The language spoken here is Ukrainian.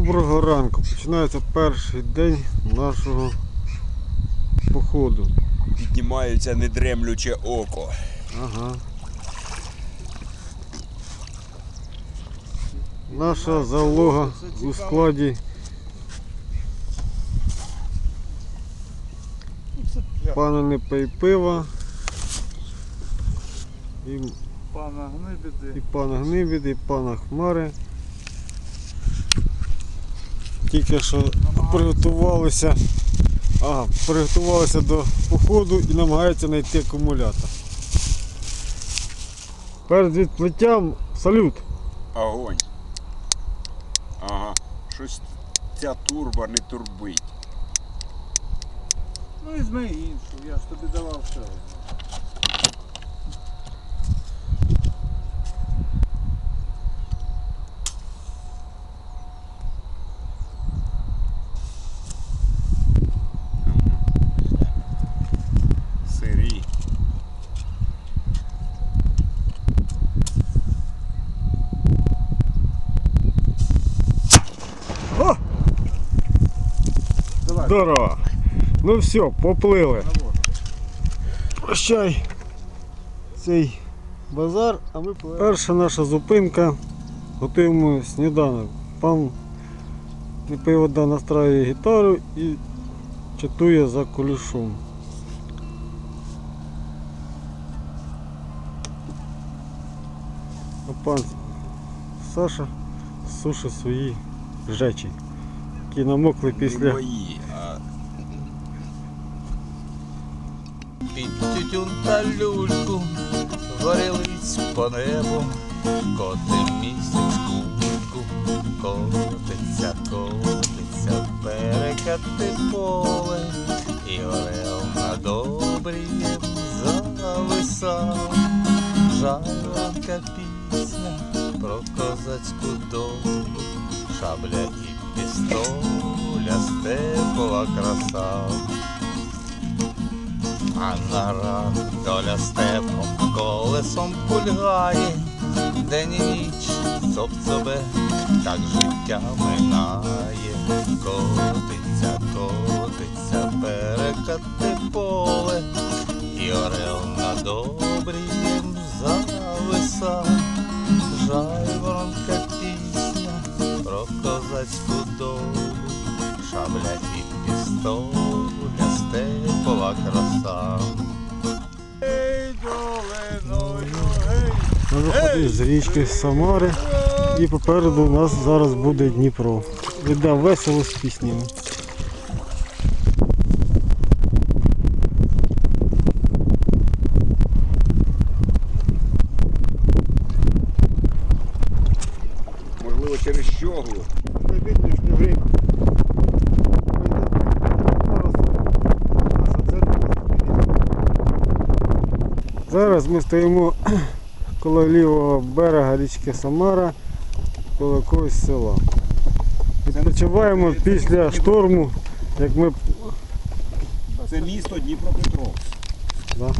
Доброго ранку. Починається перший день нашого походу. Піднімається недремлюче око. Ага. Наша залога у складі пана не пий пива і, Пана Гнибіди. і пана Гнибід, і пана Хмари. Тільки що приготувалися. Ага, приготувалися до походу і намагаються знайти акумулятор. Перед відплиттям салют. Огонь. Ага. Щось ця турба не турбить. Ну візьми іншу, я ж тобі давав ще одну. Здорово. Ну все, поплили. Прощай цей базар, а ми пливемо. Перша наша зупинка. Готуємо сніданок. Пан Непивода настраює гітару і чатує за кулішом. А пан Саша сушить свої речі, які намокли Не після мої, а Під тютюн та люльку горілиць по небу, коти місяць кульку, котиться, котиться, перекати поле, і орел над обрієм зависав. Жарка пісня про козацьку долю, шабля і пістоля, степова краса. А на ран доля степом колесом кульгає, день і ніч цоп-цобе, так життя минає, котиться, котиться, перекати поле, і орел над обрієм зависа, жайворонка пісня про козацьку долю, шабля і пістоля, степова краса. Ей, долиною, гей, Ми виходимо з річки Самари і попереду у нас зараз буде Дніпро. Віддав весело з піснями. можливо через щоглу. Зараз ми стоїмо коло лівого берега річки Самара, коло якогось села. Відпочиваємо після шторму, як ми Це місто Дніпропетровськ. Да.